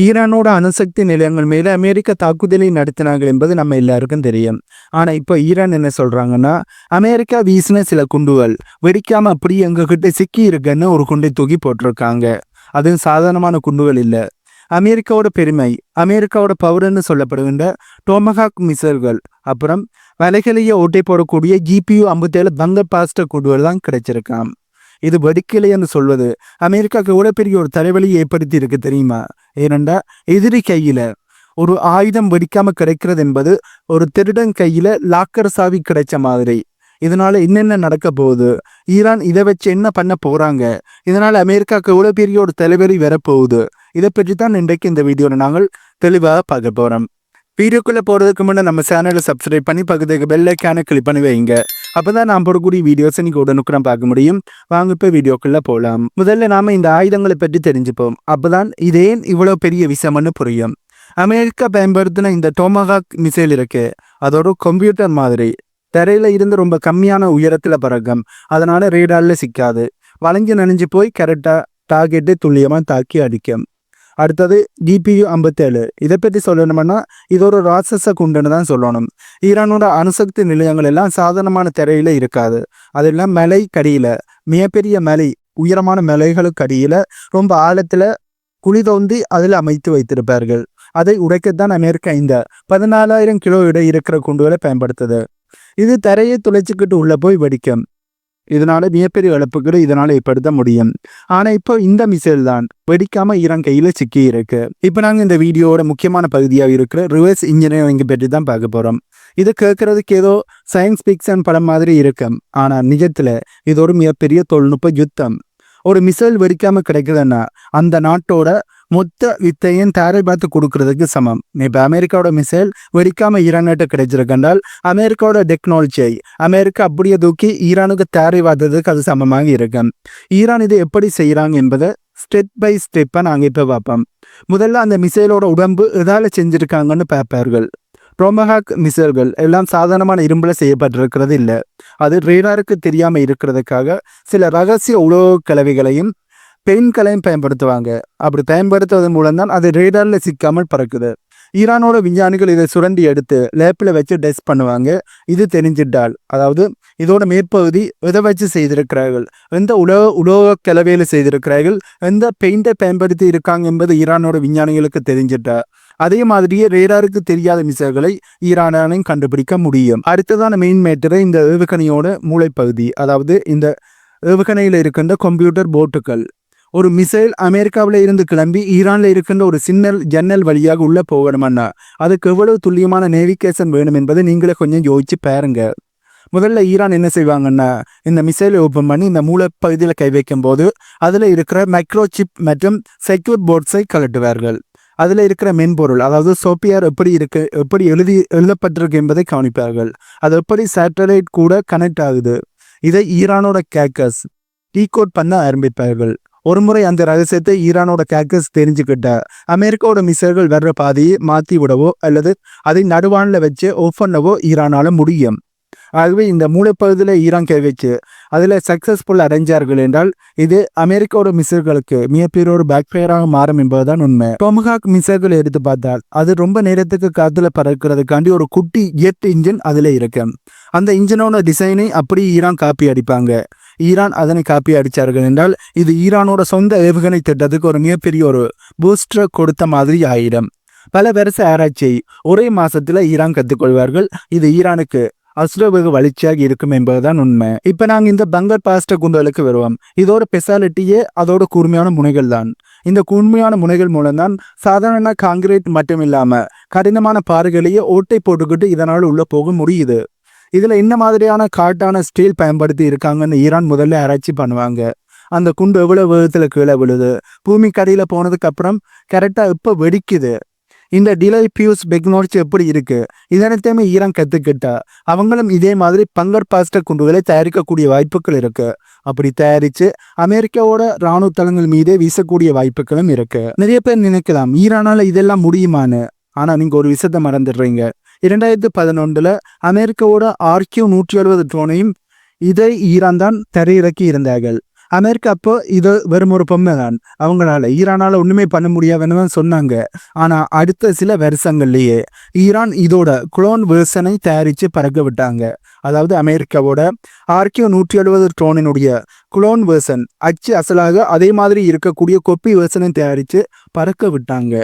ஈரானோட அணுசக்தி நிலையங்கள் மீது அமெரிக்கா தாக்குதலை நடத்தினார்கள் என்பது நம்ம எல்லாருக்கும் தெரியும். ஆனா இப்போ ஈரான் என்ன சொல்றாங்கன்னா அமெரிக்கா வீசின சில குண்டுகள் வெடிக்காம அப்படி எங்ககிட்ட சிக்கி இருக்குன்னு ஒரு குண்டை தூக்கி போட்டிருக்காங்க. அதுவும் சாதாரணமான குண்டுகள் இல்லை. அமெரிக்காவோட பெருமை அமெரிக்காவோட பவர்னு சொல்லப்படுகின்ற டோமஹாக் மிசைல்கள் அப்புறம் வலைகளையே ஓட்டை போடக்கூடிய ஜிபியு ஐம்பத்தேழு பங்க பாஸ்டர் குண்டுகள் தான் கிடைச்சிருக்கான் இது வெடிக்கலை என்று சொல்வது. அமெரிக்காவுக்கு கூட பெரிய ஒரு தலைவலியை ஏற்படுத்தி இருக்கு தெரியுமா? ஏனென்றால் எதிரி கையில் ஒரு ஆயுதம் வெடிக்காம கிடைக்கிறது என்பது ஒரு திருடன் கையில லாக்கர் சாவி கிடைச்ச மாதிரி. இதனால என்னென்ன நடக்க போகுது? ஈரான் இதை வச்சு என்ன பண்ண போறாங்க? இதனால அமெரிக்காவுக்கு எவ்வளோ பெரிய ஒரு தலைவலி வரப்போகுது? இதை பற்றி தான் இன்றைக்கு இந்த வீடியோவில் நாங்கள் தெளிவாக பார்க்க போகிறோம் வீடியோக்குள்ளே போகிறதுக்கு முன்னே நம்ம சேனலை சப்ஸ்கிரைப் பண்ணி பக்கத்துக்கு பெல்லைக்கான கிளிக் பண்ணி வைங்க. அப்போ தான் நான் போடக்கூடிய வீடியோஸ் நீங்கள் உடனுக்குடன் பார்க்க முடியும். வாங்க இப்போ வீடியோக்குள்ளே போகலாம் முதல்ல நாம் இந்த ஆயுதங்களை பற்றி தெரிஞ்சுப்போம். அப்போ தான் இதே இவ்வளோ பெரிய விஷயம்னு புரியும். அமெரிக்கா பயன்படுத்தின இந்த டோமஹாக் மிசைல் இருக்கு. அதோட கம்ப்யூட்டர் மாதிரி. தரையில் இருந்து ரொம்ப கம்மியான உயரத்தில் பறக்கும். அதனால் ரேடார்ல சிக்காது. வளைஞ்சு நனைஞ்சு போய் கரெக்டாக டார்கெட்டை துல்லியமாக தாக்கி அடிக்கும். அடுத்தது டிபியு ஐம்பத்தேழு. இதை பற்றி சொல்லணும்னா இது ஒரு ராட்சச குண்டுன்னு தான் சொல்லணும். ஈரானோட அணுசக்தி நிலையங்கள் எல்லாம் சாதாரணமான திரையில இருக்காது. அதெல்லாம் மலை கடியில் மிகப்பெரிய மலை உயரமான மலைகளுக்கு அடியில் ரொம்ப ஆழத்தில் குழி தோண்டி அதில் அமைத்து வைத்திருப்பார்கள். அதை உடைக்கத்தான் அமெரிக்கா இந்த பதினாலாயிரம் கிலோ இட இருக்கிற குண்டுகளை பயன்படுத்துது. இது தரையை துளைச்சிக்கிட்டு உள்ள போய் வெடிக்கும். இதனால மிகப்பெரிய இழப்புகளை இதனால ஏற்படுத்த முடியும். ஆனா இப்போ இந்த மிசைல் தான் வெடிக்காம ஈரான் கையில சிக்கி இருக்கு. இப்போ நாங்க இந்த வீடியோவோட முக்கியமான பகுதியாக இருக்கிற ரிவர்ஸ் இன்ஜினியரிங் பற்றி தான் பார்க்க போறோம். இது கேட்கறதுக்கு ஏதோ சயின்ஸ் பிக்சன் படம் மாதிரி இருக்கும் ஆனா நிஜத்துல இது ஒரு மிகப்பெரிய தொழில்நுட்ப யுத்தம். ஒரு மிசைல் வெடிக்காம கிடைக்குதுன்னா அந்த நாட்டோட மொத்த வித்தையும் தாரை பார்த்து கொடுக்கறதுக்கு சமம். இப்போ அமெரிக்காவோட மிசைல் வெடிக்காம ஈரான்கிட்ட கிடைச்சிருக்கென்றால் அமெரிக்காவோட டெக்னாலஜியை அமெரிக்கா அப்படியே தூக்கி ஈரானுக்கு தாரை பார்த்ததுக்கு அது சமமாக இருக்கும். ஈரான் இதை எப்படி செய்கிறாங்க என்பதை ஸ்டெப் பை ஸ்டெப்பாக நாங்கள் இப்போ பார்ப்போம். முதல்ல அந்த மிசைலோட உடம்பு எதால செஞ்சுருக்காங்கன்னு பார்ப்பார்கள். ரோமஹாக் மிசைல்கள் எல்லாம் சாதாரணமான இரும்பில் செய்யப்பட்டிருக்கிறது இல்லை. அது ரேடாருக்கு தெரியாமல் இருக்கிறதுக்காக சில ரகசிய உலோக கலவைகளையும் பெயின்களையும் பயன்படுத்துவாங்க. அப்படி பயன்படுத்துவதன் மூலம்தான் அது ரேடாரில் சிக்காமல் பறக்குது. ஈரானோட விஞ்ஞானிகள் இதை சுரண்டி எடுத்து லேப்பில் வச்சு டெஸ்ட் பண்ணுவாங்க. இது தெரிஞ்சிட்டால். அதாவது இதோட மேற்பகுதி எதை வச்சு செய்திருக்கிறார்கள்? எந்த உலக உலோக கலவையில் செய்திருக்கிறார்கள்? எந்த பெயிண்டை பயன்படுத்தி இருக்காங்க என்பது ஈரானோட விஞ்ஞானிகளுக்கு தெரிஞ்சிட்டா. அதே மாதிரியே ரேடாருக்கு தெரியாத மிசைல்களை ஈரானாலையும் கண்டுபிடிக்க முடியும். அடுத்ததான மெயின் மேட்டரை இந்த ஏவுகணையோட மூளைப்பகுதி. அதாவது இந்த ஏவுகணையில் இருக்கின்ற கம்ப்யூட்டர் போட்டுகள் ஒரு மிசைல் அமெரிக்காவில் இருந்து கிளம்பி ஈரானில் இருக்கின்ற ஒரு சின்னல் ஜன்னல் வழியாக உள்ளே போகணுமன்னா அதுக்கு எவ்வளவு துல்லியமான நேவிகேஷன் வேணும் என்பதை நீங்களே கொஞ்சம் யோசிச்சு பாருங்க. முதல்ல ஈரான் என்ன செய்வாங்கன்னா இந்த மிசைலை ஓப்பன் பண்ணி இந்த மூலப்பகுதியில் கை வைக்கும் போது அதில் இருக்கிற மைக்ரோ சிப் மற்றும் செக்யூர் போர்ட்ஸை கலட்டுவார்கள் அதில் இருக்கிற மென்பொருள் அதாவது சோப்பியார் எப்படி இருக்கு எப்படி எழுதி எழுதப்பட்டிருக்கு என்பதை கவனிப்பார்கள். அது எப்படி சேட்டலைட் கூட கனெக்ட் ஆகுது? இதை ஈரானோட கேக்கர்ஸ் டீகோட் பண்ண ஆரம்பிப்பார்கள். ஒரு முறை அந்த ரகசியத்தை ஈரானோட கேக்கர்ஸ் தெரிஞ்சுக்கிட்ட. அமெரிக்காவோட மிசைல்கள் வர்ற பாதையை மாற்றி விடவோ அல்லது அதை நடுவானில் வச்சு ஓஃப் பண்ணவோ ஈரானால முடியும். ஆகவே இந்த மூளைப்பகுதியில் ஈரான் கை அதில் சக்ஸஸ்ஃபுல் அடைஞ்சார்கள் என்றால் இது அமெரிக்காவோட மிசைல்களுக்கு மிகப்பெரிய ஒரு பேக்ஃபயராக மாறும் என்பதுதான் உண்மை. டொமஹாக் மிசைல்கள் எடுத்து பார்த்தால் அது ரொம்ப நேரத்துக்கு காத்துல பறக்கிறதுக்காண்டி ஒரு குட்டி ஜெட் இன்ஜின் அதில் இருக்கு. அந்த இன்ஜினோட டிசைனை அப்படி ஈரான் காப்பி அடிப்பாங்க. ஈரான் அதனை காப்பி அடித்தார்கள் என்றால் இது ஈரானோட சொந்த ஏவுகணை திட்டத்துக்கு ஒரு மிகப்பெரிய ஒரு பூஸ்டர் கொடுத்த மாதிரி ஆயிடும். பல வருஷ ஆராய்ச்சியை ஒரே மாசத்துல ஈரான் கற்றுக்கொள்வார்கள் இது ஈரானுக்கு அசுரவேக வளர்ச்சியாக இருக்கும் என்பதுதான் உண்மை. இப்ப நாங்க இந்த பங்கர் பாஸ்ட குண்டுகளுக்கு வருவோம். இதோட பெசாலிட்டியே அதோட கூர்மையான முனைகள் தான். இந்த கூர்மையான முனைகள் மூலம்தான் சாதாரண காங்கிரீட் மட்டும் இல்லாம கடினமான பாறைகளையே ஓட்டை போட்டுக்கிட்டு இதனால் உள்ள போக முடியுது. இதில் என்ன மாதிரியான காட்டான ஸ்டீல் பயன்படுத்தி இருக்காங்கன்னு ஈரான் முதல்ல ஆராய்ச்சி பண்ணுவாங்க. அந்த குண்டு எவ்வளோ வேகத்தில் கீழே விழுது? பூமி கடையில் போனதுக்கப்புறம் கரெக்டாக இப்போ வெடிக்குது? இந்த டிலை பியூஸ் டெக்னாலஜி எப்படி இருக்குது இதனைத்தையுமே ஈரான் கற்றுக்கிட்டா அவங்களும் இதே மாதிரி பங்கர் பாஸ்டர் குண்டுகளை தயாரிக்கக்கூடிய வாய்ப்புகள் இருக்குது அப்படி தயாரித்து அமெரிக்காவோட ராணுவ தளங்கள் மீதே வீசக்கூடிய வாய்ப்புகளும் இருக்குது நிறைய பேர் நினைக்கலாம் ஈரானால இதெல்லாம் முடியுமான்னு. ஆனால் நீங்கள் ஒரு விஷயத்த மறந்துடுறீங்க. இரண்டாயிரத்து பதினொன்றில் அமெரிக்காவோட ஆர்கியூ நூற்றி எழுபது ட்ரோனையும் இதை ஈரான் தான் தரையிறக்கி இருந்தார்கள் அமெரிக்கா அப்போ இது வெறும் ஒரு பொம்மை தான். அவங்களால ஈரானால ஒண்ணுமே பண்ண முடியாதுன்னு தான் சொன்னாங்க. ஆனா அடுத்த சில வருஷங்கள்லயே ஈரான் இதோட குளோன் வேர்சனை தயாரிச்சு பறக்க விட்டாங்க. அதாவது அமெரிக்காவோட ஆர்கியோ நூற்றி எழுபது ட்ரோனினுடைய குளோன் வேர்சன் அச்சு அசலாக அதே மாதிரி இருக்கக்கூடிய கொப்பி வேர்சனை தயாரித்து பறக்க விட்டாங்க.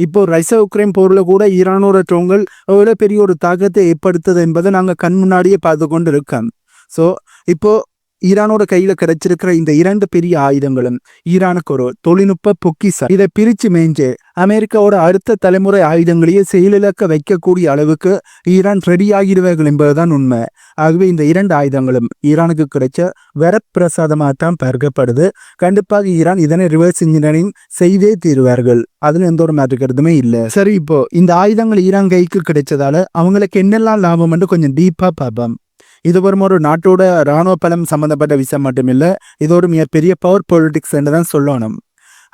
இப்போ ரஷ்யா உக்ரைன் போரில் கூட ஈரானோட ட்ரோன்கள் எவ்வளோ பெரிய ஒரு தாக்கத்தை ஏற்படுத்துது என்பதை நாங்கள் கண் முன்னாடியே பார்த்து கொண்டு இருக்கோம் ஸோ இப்போது ஈரானோட கையில கிடைச்சிருக்கிற இந்த இரண்டு பெரிய ஆயுதங்களும் ஈரானுக்கு ஒரு தொழில்நுட்ப பொக்கிசம் இதை பிரிச்சு மேஞ்சு அமெரிக்காவோட அடுத்த தலைமுறை ஆயுதங்களையே செயலிழக்க வைக்கக்கூடிய அளவுக்கு ஈரான் ரெடி ஆகிடுவார்கள் என்பதுதான் உண்மை. ஆகவே இந்த இரண்டு ஆயுதங்களும் ஈரானுக்கு கிடைச்ச வரப்பிரசாதமாக தான் பார்க்கப்படுது. கண்டிப்பாக ஈரான் இதனை ரிவர்ஸ் இன்ஜினியரிங் செய்தே தீருவார்கள். அதுல எந்த ஒரு மாற்று கருத்துமே இல்லை. சரி இப்போ இந்த ஆயுதங்கள் ஈரான் கைக்கு கிடைச்சதால அவங்களுக்கு என்னெல்லாம் லாபம் என்று கொஞ்சம் டீப்பா பார்ப்போம். இது வரும் ஒரு நாட்டோட இராணுவ பலம் சம்பந்தப்பட்ட விஷயம் மட்டுமில்லை இது ஒரு மிகப்பெரிய பவர் பொலிட்டிக்ஸ் என்று தான் சொல்லணும்.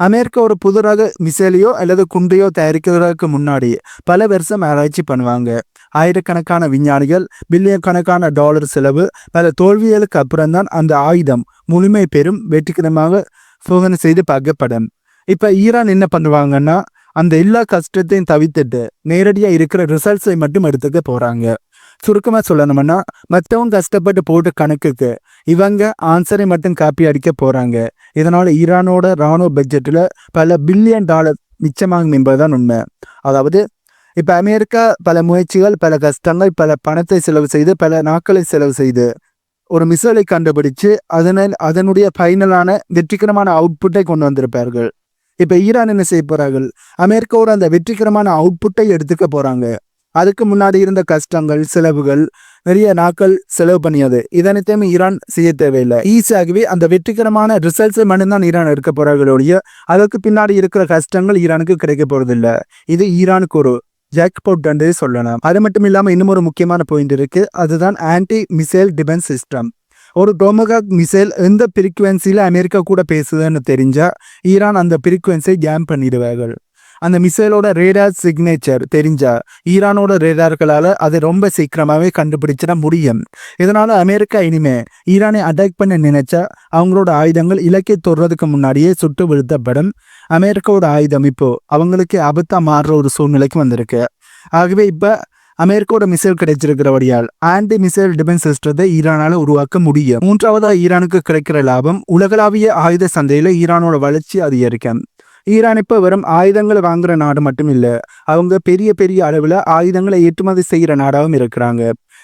அமெரிக்கா ஒரு புது ரக மிசைலையோ அல்லது குண்டையோ தயாரிக்கிறதுக்கு முன்னாடி பல வருஷம் ஆராய்ச்சி பண்ணுவாங்க. ஆயிரக்கணக்கான விஞ்ஞானிகள் பில்லியன் கணக்கான டாலர் செலவு பல தோல்விகளுக்கு அப்புறம் தான் அந்த ஆயுதம் முழுமை பெறும் வெற்றிகரமாக சோதனை செய்து பார்க்கப்படும். இப்போ ஈரான் என்ன பண்ணுவாங்கன்னா அந்த எல்லா கஷ்டத்தையும் தவிர்த்துட்டு நேரடியாக இருக்கிற ரிசல்ட்ஸை மட்டும் எடுத்துக்க போகிறாங்க சுருக்கமாக சொல்லணும்னா மற்றவங்க கஷ்டப்பட்டு போட்ட கணக்குக்கு இவங்க ஆன்சரை மட்டும் காப்பி அடிக்க போகிறாங்க இதனால் ஈரானோட ராணுவ பட்ஜெட்டில் பல பில்லியன் டாலர் மிச்சமாகும் என்பதுதான் உண்மை. அதாவது இப்போ அமெரிக்கா பல முயற்சிகள் பல கஷ்டங்கள் பல பணத்தை செலவு செய்து பல நாட்களை செலவு செய்து ஒரு மிசைலை கண்டுபிடிச்சு அதனால் அதனுடைய ஃபைனலான வெற்றிகரமான அவுட்புட்டை கொண்டு வந்திருப்பார்கள். இப்போ ஈரான் என்ன செய்ய போகிறார்கள் அமெரிக்காவோட அந்த வெற்றிகரமான அவுட்புட்டை எடுத்துக்க போகிறாங்க அதுக்கு முன்னாடி இருந்த கஷ்டங்கள் செலவுகள் நிறைய நாட்கள் செலவு பண்ணியது. இதனைத்தையும் ஈரான் செய்ய தேவையில்லை. ஈஸியாகவே அந்த வெற்றிகரமான ரிசல்ட்ஸை மட்டும்தான் ஈரான் எடுக்க போறார்களுடைய அதற்கு பின்னாடி இருக்கிற கஷ்டங்கள் ஈரானுக்கு கிடைக்க போறதில்லை. இது ஈரானுக்கு ஒரு ஜாக்பாட் என்று சொல்லலாம். அது மட்டும் இல்லாமல் இன்னும் ஒரு முக்கியமான பாயிண்ட் இருக்கு. அதுதான் ஆன்டி மிசைல் டிஃபென்ஸ் சிஸ்டம் ஒரு டோமகாக் மிசைல் எந்த பிரிக்குவன்சியில் அமெரிக்கா கூட பேசுதுன்னு தெரிஞ்சால் ஈரான் அந்த பிரிக்குவன்சியை ஜாம் பண்ணிடுவார்கள். அந்த மிசைலோட ரேடார் சிக்னேச்சர் தெரிஞ்சா ஈரானோட ரேடார்களால் அதை ரொம்ப சீக்கிரமாகவே கண்டுபிடிச்சிட முடியும். இதனால் அமெரிக்கா இனிமே ஈரானை அட்டாக் பண்ண நினைச்சா அவங்களோட ஆயுதங்கள் இலக்கை தொடுறதுக்கு முன்னாடியே சுட்டு வீழ்த்தப்படும். அமெரிக்காவோட ஆயுதம் இப்போ அவங்களுக்கு ஆபத்தா மாறுற ஒரு சூழ்நிலைக்கு வந்திருக்கு. ஆகவே இப்போ அமெரிக்காவோட மிசைல் கிடைச்சிருக்கிறபடியால் ஆன்டி மிசைல் டிஃபென்ஸ் சிஸ்டத்தை ஈரானால் உருவாக்க முடியும். மூன்றாவதாக ஈரானுக்கு கிடைக்கிற லாபம் உலகளாவிய ஆயுத சந்தையில் ஈரானோட வளர்ச்சி அதிகரிக்கும். ஈரான் இப்போ வெறும் ஆயுதங்களை வாங்குற நாடு மட்டும் இல்லை அவங்க பெரிய பெரிய அளவில் ஆயுதங்களை ஏற்றுமதி செய்கிற நாடாகவும் இருக்கிறாங்க.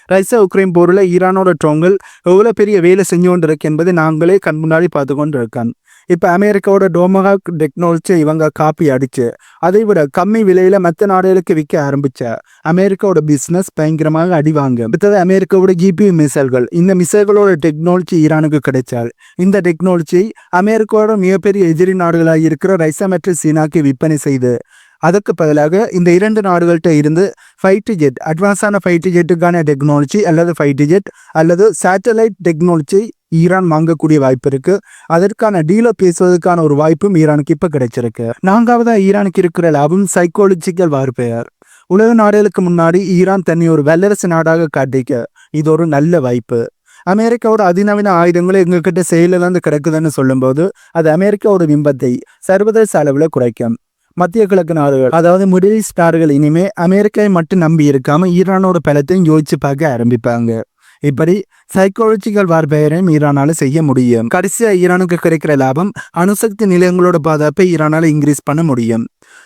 ரஷ்யா உக்ரைன் போரில் ஈரானோட ட்ரோங்கள் எவ்வளோ பெரிய வேலை செஞ்சு கொண்டு இருக்கு என்பதை நாங்களே கண் முன்னாடி பார்த்து கொண்டு இருக்கோம் இப்போ அமெரிக்காவோட டோமஹாக் டெக்னாலஜி இவங்க காப்பி அடிச்சு அதை விட கம்மி விலையில மற்ற நாடுகளுக்கு விற்க ஆரம்பிச்ச அமெரிக்காவோட பிஸ்னஸ் பயங்கரமாக அடிவாங்க அடுத்தது அமெரிக்காவோட ஜிபி மிசைல்கள் இந்த மிசைல்களோட டெக்னாலஜி ஈரானுக்கு கிடைச்சால் இந்த டெக்னாலஜி அமெரிக்காவோட மிகப்பெரிய எதிரி நாடுகளாக இருக்கிற ரைசா மற்றும் சீனாக்கு விற்பனை செய்து அதற்கு பதிலாக இந்த இரண்டு நாடுகள்கிட்ட இருந்து ஃபைட்டு ஜெட் அட்வான்ஸான ஃபைட்டு ஜெட்டுக்கான டெக்னாலஜி அல்லது ஃபைட்டு ஜெட் அல்லது சேட்டலைட் டெக்னாலஜி ஈரான் வாங்கக்கூடிய வாய்ப்பு இருக்கு. அதற்கான டீலை பேசுவதற்கான ஒரு வாய்ப்பும் ஈரானுக்கு இப்ப கிடைச்சிருக்கு. நான்காவதா ஈரானுக்கு இருக்கிற லாபம் சைக்காலஜிக்கல் வார்பேர் உலக நாடுகளுக்கு முன்னாடி ஈரான் தன்னை ஒரு வல்லரசு நாடாக காட்டிக்க இது ஒரு நல்ல வாய்ப்பு. அமெரிக்காவோட அதிநவீன ஆயுதங்களை எங்ககிட்ட செயலிழந்து கிடக்குதுன்னு சொல்லும்போது அது அமெரிக்காவோட பிம்பத்தை சர்வதேச அளவில் குறைக்கும். மத்திய கிழக்கு நாடுகள் அதாவது மிடில் ஈஸ்ட் நாடுகள் இனிமே அமெரிக்காவை மட்டும் நம்பி இருக்காம ஈரானோட பலத்தையும் யோசிச்சு பார்க்க ஆரம்பிப்பாங்க. இப்படி சைக்காலஜிக்கல் வார்பேரையும் ஈரானால செய்ய முடியும். கடைசியா ஈரானுக்கு கிடைக்கிற லாபம் அணுசக்தி நிலையங்களோட பாதுகாப்பை ஈரானால இன்க்ரீஸ் பண்ண முடியும்.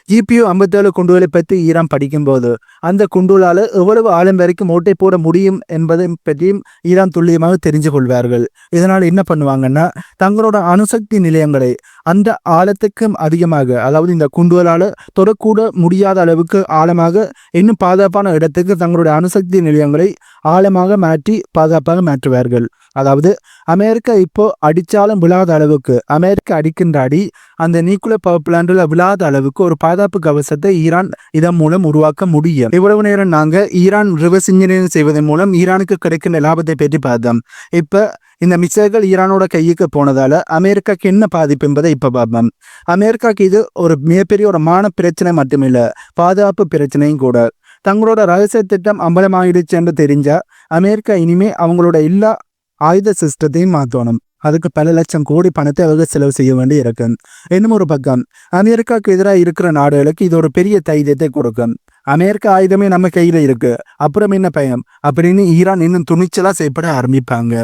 ஜிபியு ஐம்பத்தேழு குண்டுகளை பற்றி ஈரான் படிக்கும்போது அந்த குண்டுகளால் எவ்வளவு ஆழம் வரைக்கும் ஓட்டை போட முடியும் என்பதை பற்றியும் ஈரான் துல்லியமாக தெரிஞ்சு கொள்வார்கள். இதனால் என்ன பண்ணுவாங்கன்னா தங்களோட அணுசக்தி நிலையங்களை அந்த ஆழத்துக்கும் அதிகமாக அதாவது இந்த குண்டுகளால் தொடக்கூட முடியாத அளவுக்கு ஆழமாக இன்னும் பாதுகாப்பான இடத்துக்கு தங்களுடைய அணுசக்தி நிலையங்களை ஆழமாக மாற்றி பாதுகாப்பாக மாற்றுவார்கள். அதாவது அமெரிக்கா இப்போ அடித்தாலும் விழாத அளவுக்கு அமெரிக்கா அடிக்கின்ற அடி அந்த நியூக்ளியர் பவர் பிளான்ட்ல விழாத அளவுக்கு ஒரு பாதுகாப்பு கவசத்தை ஈரான் இதன் மூலம் உருவாக்க முடியும். இவ்வளவு நேரம் நாங்கள் ஈரான் ரிவர்ஸ் இன்ஜினியரிங் செய்வதன் மூலம் ஈரானுக்கு கிடைக்கின்ற லாபத்தை பற்றி பார்த்தோம். இப்போ இந்த மிசைல்கள் ஈரானோட கைக்கு போனதால அமெரிக்காக்கு என்ன பாதிப்பு என்பதை இப்போ பார்ப்போம். அமெரிக்காக்கு இது ஒரு மிகப்பெரிய ஒரு மான பிரச்சனை மட்டுமில்லை பாதுகாப்பு பிரச்சனையும் கூட. தங்களோட ரகசிய திட்டம் அம்பலமாயிடுச்சு என்று தெரிஞ்சால் அமெரிக்கா இனிமே அவங்களோட எல்லா ஆயுத சிஸ்டத்தையும் மாற்றணும் அதுக்கு பல லட்சம் கோடி பணத்தை அவங்க செலவு செய்ய வேண்டி இருக்கு இன்னும் ஒரு பக்கம் அமெரிக்காவுக்கு எதிராக இருக்கிற நாடுகளுக்கு இது ஒரு பெரிய தைரியத்தை கொடுக்கும். அமெரிக்க ஆயுதமே நம்ம கையில இருக்கு. அப்புறம் என்ன பயம் அப்படின்னு ஈரான் இன்னும் துணிச்சலா செயல்பட ஆரம்பிப்பாங்க.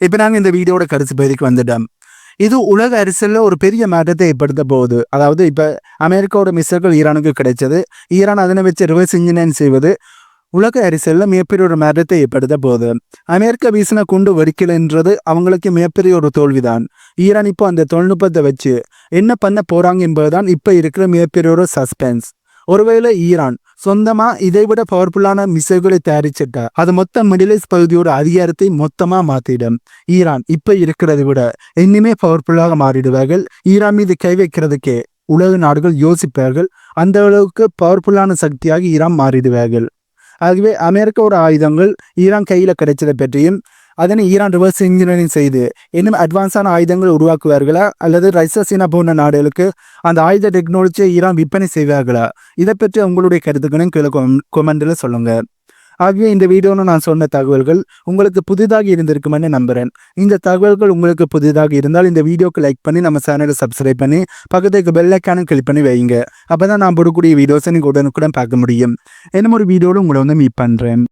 இப்ப நாங்க இந்த வீடியோட கருத்து பகுதிக்கு வந்துட்டோம். இது உலக அரசியலில் ஒரு பெரிய மாற்றத்தை ஏற்படுத்த போகுது. அதாவது இப்ப அமெரிக்காவோட மிசைல்கள் ஈரானுக்கு கிடைச்சது. ஈரான் அதனை வச்சு ரிவர்ஸ் இன்ஜினியரிங் செய்வது உலக அரிசியில் மிகப்பெரிய ஒரு மாற்றத்தை ஏற்படுத்த போகுது அமெரிக்கா வீசின குண்டு வெடிக்கலைன்றது அவங்களுக்கு மிகப்பெரிய ஒரு தோல்விதான். ஈரான் இப்போ அந்த தொழில்நுட்பத்தை வச்சு என்ன பண்ண போறாங்க என்பதுதான் இப்போ இருக்கிற மிகப்பெரிய ஒரு சஸ்பென்ஸ் ஒருவேளை ஈரான் சொந்தமா இதை விட பவர்ஃபுல்லான மிசைல்களை தயாரிச்சிட்டா அது மொத்த மிடில் ஈஸ்ட் பகுதியோட அதிகாரத்தை மொத்தமா மாத்திடும். ஈரான் இப்ப இருக்கிறதை விட இன்னுமே பவர்ஃபுல்லாக மாறிடுவார்கள். ஈரான் மீது கை வைக்கிறதுக்கே உலக நாடுகள் யோசிப்பார்கள். அந்த அளவுக்கு பவர்ஃபுல்லான சக்தியாக ஈரான் மாறிடுவார்கள். ஆகவே அமெரிக்காவோட ஆயுதங்கள் ஈரான் கையில் கிடைச்சதை பற்றியும் அதனை ஈரான் ரிவர்ஸ் இன்ஜினியரிங் செய்து இன்னும் அட்வான்ஸான ஆயுதங்கள் உருவாக்குவார்களா? அல்லது ரஷ்யா சீனா போன்ற நாடுகளுக்கு அந்த ஆயுத டெக்னாலஜியை ஈரான் விற்பனை செய்வார்களா? இதை பற்றி உங்களுடைய கருத்துக்களையும் கீழே கொமெண்டில் சொல்லுங்கள் ஆகவே இந்த வீடியோவில் நான் சொன்ன தகவல்கள் உங்களுக்கு புதிதாக இருந்திருக்குமென்னு நம்புகிறேன் இந்த தகவல்கள் உங்களுக்கு புதிதாக இருந்தால் இந்த வீடியோக்கு லைக் பண்ணி நம்ம சேனலை சப்ஸ்கிரைப் பண்ணி பக்கத்துக்கு பெல்லைக்கானும் கிளிக் பண்ணி வைங்க அப்போ தான் நான் போடக்கூடிய வீடியோஸை நீங்கள் உடனுக்குடன் பார்க்க முடியும். என்ன ஒரு வீடியோவில் உங்களை வந்து மீட் பண்ணுறேன்